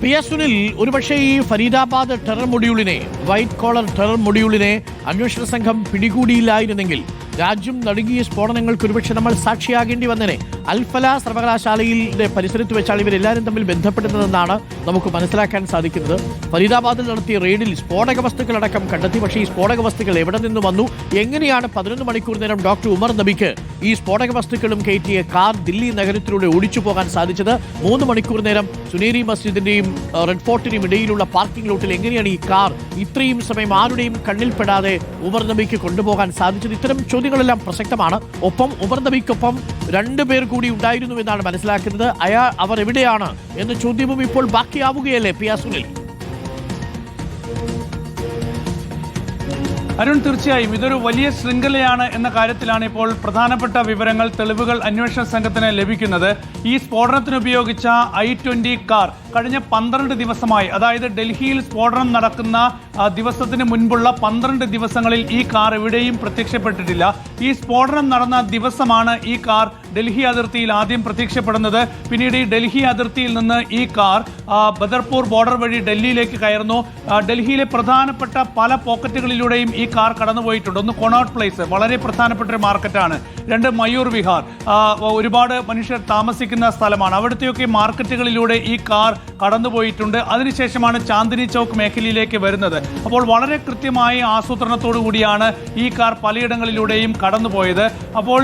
P S Sunil ഒരുപക്ഷെ ഈ Faridabad terror മൊഡ്യൂളിനെ വൈറ്റ് കോളർ ടെറർ മൊഡ്യൂളിനെ അന്വേഷണ സംഘം പിടികൂടിയില്ലായിരുന്നെങ്കിൽ രാജ്യം നടുങ്ങിയ സ്ഫോടനങ്ങൾക്ക് ഒരുപക്ഷെ നമ്മൾ സാക്ഷിയാകേണ്ടി വന്നേനെ. അൽഫല സർവകലാശാലയിലെ പരിസരത്ത് വെച്ചാണ് ഇവരെല്ലാവരും തമ്മിൽ ബന്ധപ്പെടുന്നതെന്നാണ് നമുക്ക് മനസ്സിലാക്കാൻ സാധിക്കുന്നത്. ഫരീദാബാദിൽ നടത്തിയ റെയ്ഡിൽ സ്ഫോടക വസ്തുക്കളടക്കം കണ്ടെത്തി. പക്ഷേ ഈ സ്ഫോടക വസ്തുക്കൾ എവിടെ നിന്ന് വന്നു? എങ്ങനെയാണ് പതിനൊന്ന് മണിക്കൂർ നേരം ഡോക്ടർ ഉമർ നബിക്ക് ഈ സ്ഫോടക വസ്തുക്കളും കയറ്റിയ കാർ ദില്ലി നഗരത്തിലൂടെ ഒളിച്ചു പോകാൻ സാധിച്ചത് മൂന്ന് മണിക്കൂർ നേരം സുനേരി മസ്ജിദിന്റെയും റെഡ് ഫോർട്ടിനും ഇടയിലുള്ള പാർക്കിംഗ് ലോട്ടിൽ എങ്ങനെയാണ് ഈ കാർ ഇത്രയും സമയം ആരുടെയും കണ്ണിൽപ്പെടാതെ ഉമർ നബിക്ക് കൊണ്ടുപോകാൻ സാധിച്ചത്? ഇത്തരം ചോദ്യങ്ങളെല്ലാം പ്രസക്തമാണ്. ഒപ്പം ഉമർ രണ്ടു പേർ കൂടി ഉണ്ടായിരുന്നു എന്നാണ് മനസ്സിലാക്കുന്നത്. അയാൾ അവർ എവിടെയാണ് എന്ന ചോദ്യവും ഇപ്പോൾ ബാക്കിയാവുകയല്ലേ പി സുനിൽ അരുൺ തീർച്ചയായും ഇതൊരു വലിയ ശൃംഖലയാണ് എന്ന കാര്യത്തിലാണ് ഇപ്പോൾ പ്രധാനപ്പെട്ട വിവരങ്ങൾ തെളിവുകൾ അന്വേഷണ സംഘത്തിന് ലഭിക്കുന്നത്. ഈ സ്ഫോടനത്തിന് ഉപയോഗിച്ച ഐ ട്വന്റി കാർ കഴിഞ്ഞ പന്ത്രണ്ട് ദിവസമായി അതായത് ഡൽഹിയിൽ സ്ഫോടനം നടക്കുന്ന ദിവസത്തിന് മുൻപുള്ള പന്ത്രണ്ട് ദിവസങ്ങളിൽ ഈ കാർ എവിടെയും പ്രത്യക്ഷപ്പെട്ടിട്ടില്ല. ഈ സ്ഫോടനം നടന്ന ദിവസമാണ് ഈ കാർ ഡൽഹി അതിർത്തിയിൽ ആദ്യം പ്രത്യക്ഷപ്പെടുന്നത്. പിന്നീട് ഈ ഡൽഹി അതിർത്തിയിൽ നിന്ന് ഈ കാർ ബദർപൂർ ബോർഡർ വഴി ഡൽഹിയിലേക്ക് കയറുന്നു. ഡൽഹിയിലെ പ്രധാനപ്പെട്ട പല പോക്കറ്റുകളിലൂടെയും ഈ കാർ കടന്നുപോയിട്ടുണ്ട്. ഒന്ന് കൊണോട്ട് പ്ലേസ് വളരെ പ്രധാനപ്പെട്ട ഒരു മാർക്കറ്റാണ്. രണ്ട് മയൂർ വിഹാർ ഒരുപാട് മനുഷ്യർ താമസിക്കുന്ന സ്ഥലമാണ്. അവിടുത്തെയൊക്കെ മാർക്കറ്റുകളിലൂടെ ഈ കാർ കടന്നുപോയിട്ടുണ്ട്. അതിനുശേഷമാണ് ചാന്ദിനി ചൗക്ക് മേഖലയിലേക്ക് വരുന്നത്. അപ്പോൾ വളരെ കൃത്യമായി ആസൂത്രണത്തോടു കൂടിയാണ് ഈ കാർ പലയിടങ്ങളിലൂടെയും കടന്നുപോയത്. അപ്പോൾ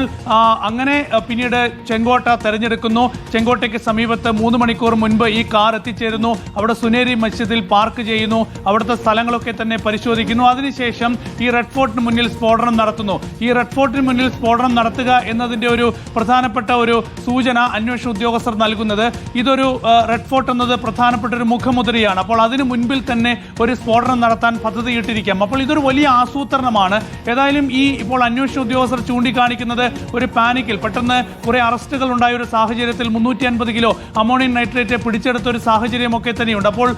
അങ്ങനെ പിന്നീട് ചെങ്കോട്ട തെരഞ്ഞെടുക്കുന്നു. ചെങ്കോട്ടയ്ക്ക് സമീപത്ത് മൂന്ന് മണിക്കൂർ മുൻപ് ഈ കാർ എത്തിച്ചേരുന്നു. അവിടെ സുനേരി മസ്ജിദിൽ പാർക്ക് ചെയ്യുന്നു. അവിടുത്തെ സ്ഥലങ്ങളൊക്കെ തന്നെ പരിശോധിക്കുന്നു. അതിനുശേഷം ഈ റെഡ് ഫോർട്ടിന് മുന്നിൽ സ്ഫോടനം നടത്തുന്നു. ഈ റെഡ് ഫോർട്ടിന് മുന്നിൽ സ്ഫോടനം നടത്തുക എന്നതിന്റെ ഒരു പ്രധാനപ്പെട്ട ഒരു സൂചന അന്വേഷണ ഉദ്യോഗസ്ഥർ നൽകുന്നത്. ഇതൊരു റെഡ് ഫോർട്ട് എന്നത് പ്രധാനപ്പെട്ട ഒരു മുഖമുദ്രയാണ്. അപ്പോൾ അതിന് മുൻപിൽ തന്നെ ഒരു സ്ഫോടനം നടത്താൻ പദ്ധതിയിട്ടിരിക്കാം. അപ്പോൾ ഇതൊരു വലിയ ആസൂത്രണമാണ്. ഏതായാലും ഈ ഇപ്പോൾ അന്വേഷണ ഉദ്യോഗസ്ഥർ ചൂണ്ടിക്കാണിക്കുന്നത് ഒരു പാനിക്കിൽ. പെട്ടെന്ന് കുറെ അറസ്റ്റുകൾ ഉണ്ടായ ഒരു സാഹചര്യത്തിൽ മുന്നൂറ്റി അൻപത് കിലോ അമോണിയം നൈട്രേറ്റ് പിടിച്ചെടുത്ത ഒരു സാഹചര്യമൊക്കെ തന്നെയുണ്ട്. അപ്പോൾ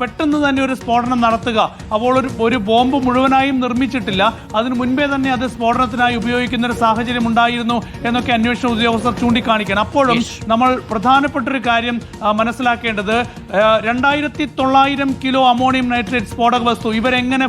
പെട്ടെന്ന് തന്നെ ഒരു സ്ഫോടനം നടത്തുക. അപ്പോൾ ഒരു ഒരു ബോംബ് മുഴുവനായും നിർമ്മിച്ചിട്ടില്ല. അതിന് മുൻപേ തന്നെ അത് സ്ഫോടനത്തിനായി ഉപയോഗിക്കുന്ന ഒരു സാഹചര്യം ഉണ്ടായിരുന്നു എന്നൊക്കെ അന്വേഷണ ഉദ്യോഗസ്ഥർ ചൂണ്ടിക്കാണിക്കണം. അപ്പോഴും നമ്മൾ പ്രധാനപ്പെട്ട ഒരു കാര്യം മനസ്സിലാക്കേണ്ടത് രണ്ടായിരത്തി തൊള്ളായിരം കിലോ അമോണിയം നൈട്രേറ്റ് സ്ഫോടക വസ്തു ഇവരെങ്ങനെ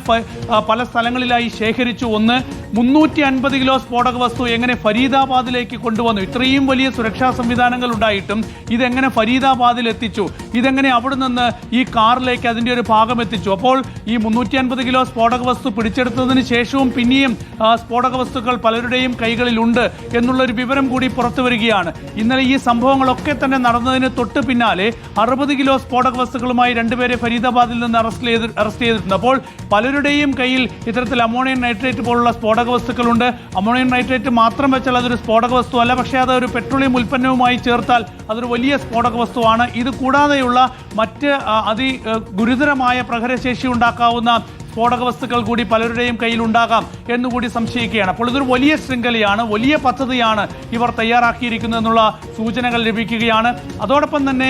പല സ്ഥലങ്ങളിലായി ശേഖരിച്ചു? ഒന്ന് മുന്നൂറ്റി അൻപത് കിലോ സ്ഫോടക വസ്തു എങ്ങനെ ഫരീദാബാദിലേക്ക് കൊണ്ടുവന്നു? ഇത്രയും വലിയ സുരക്ഷാ സംവിധാനങ്ങൾ ഉണ്ടായിട്ടും ഇതെങ്ങനെ ഫരീദാബാദിൽ എത്തിച്ചു? ഇതെങ്ങനെ അവിടെ നിന്ന് ഈ കാറിലേക്ക് അതിന്റെ ഒരു ഭാഗം എത്തിച്ചു? അപ്പോൾ ഈ മുന്നൂറ്റി അൻപത് കിലോ സ്ഫോടക വസ്തു പിടിച്ചെടുത്തതിന് ശേഷവും പിന്നെയും സ്ഫോടക വസ്തുക്കൾ പലരുടെയും കൈകളിലുണ്ട് എന്നുള്ള ഒരു വിവരം കൂടി പുറത്തു വരികയാണ്. ഇന്നലെ ഈ സംഭവങ്ങളൊക്കെ തന്നെ നടന്നതിന് തൊട്ട് പിന്നാലെ അറുപത് കിലോ സ്ഫോടക വസ്തുക്കളുമായി രണ്ടുപേരെ ഫരീദാബാദിൽ നിന്ന് അറസ്റ്റ് ചെയ്ത് അറസ്റ്റ് ചെയ്തിട്ടുണ്ട്. അപ്പോൾ പലരുടെയും കയ്യിൽ ഇത്തരത്തിൽ അമോണിയം നൈട്രേറ്റ് പോലുള്ള സ്ഫോടക വസ്തുക്കളുണ്ട് അമോണിയം നൈട്രേറ്റ് മാത്രം വെച്ചാൽ അതൊരു സ്ഫോടക വസ്തു അല്ല പക്ഷേ അത് ഒരു പെട്രോളിയം ഉൽപ്പന്നവുമായി ചേർത്താൽ അതൊരു വലിയ സ്ഫോടക വസ്തുവാണ് ഇത് കൂടാതെയുള്ള മറ്റ് അതി ഗുരുതരമായ പ്രഹരശേഷി ഉണ്ടാക്കാവുന്ന സ്ഫോടക വസ്തുക്കൾ കൂടി പലരുടെയും കയ്യിൽ ഉണ്ടാകാം എന്നുകൂടി സംശയിക്കുകയാണ്. അപ്പോൾ ഇതൊരു വലിയ ശൃംഖലയാണ് വലിയ പദ്ധതിയാണ് ഇവർ തയ്യാറാക്കിയിരിക്കുന്നത് എന്നുള്ള സൂചനകൾ ലഭിക്കുകയാണ്. അതോടൊപ്പം തന്നെ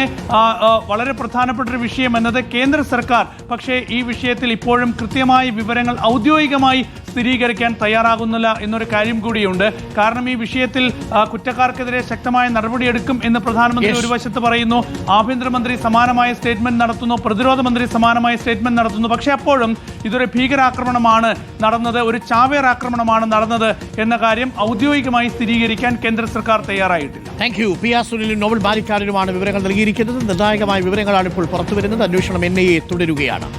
വളരെ പ്രധാനപ്പെട്ട ഒരു വിഷയം എന്നത് കേന്ദ്ര സർക്കാർ. പക്ഷേ ഈ വിഷയത്തിൽ ഇപ്പോഴും കൃത്യമായ വിവരങ്ങൾ ഔദ്യോഗികമായി സ്ഥിരീകരിക്കാൻ തയ്യാറാകുന്നില്ല എന്നൊരു കാര്യം കൂടിയുണ്ട്. കാരണം ഈ വിഷയത്തിൽ കുറ്റക്കാർക്കെതിരെ ശക്തമായ നടപടിയെടുക്കും എന്ന് പ്രധാനമന്ത്രി. ഒരു വശത്ത് പറയുന്നു. ആഭ്യന്തരമന്ത്രി സമാനമായ സ്റ്റേറ്റ്മെന്റ് നടത്തുന്നു പ്രതിരോധ മന്ത്രി സമാനമായ സ്റ്റേറ്റ്മെന്റ് നടത്തുന്നു. പക്ഷേ അപ്പോഴും ഇതൊരു ഭീകരാക്രമണമാണ് നടന്നത് ഒരു ചാവേർ ആക്രമണമാണ് നടന്നത് എന്ന കാര്യം ഔദ്യോഗികമായി സ്ഥിരീകരിക്കാൻ കേന്ദ്ര സർക്കാർ തയ്യാറായിട്ടില്ല. താങ്ക് യു പി ആർ സുനിലും നോബൽ ബാലിക്കാരനുമാണ് വിവരങ്ങൾ നൽകിയിരിക്കുന്നത്. നിർണായകമായ വിവരങ്ങളാണ് ഇപ്പോൾ പുറത്തുവരുന്നത്. അന്വേഷണം എൻ ഐ എ തുടരുകയാണ്.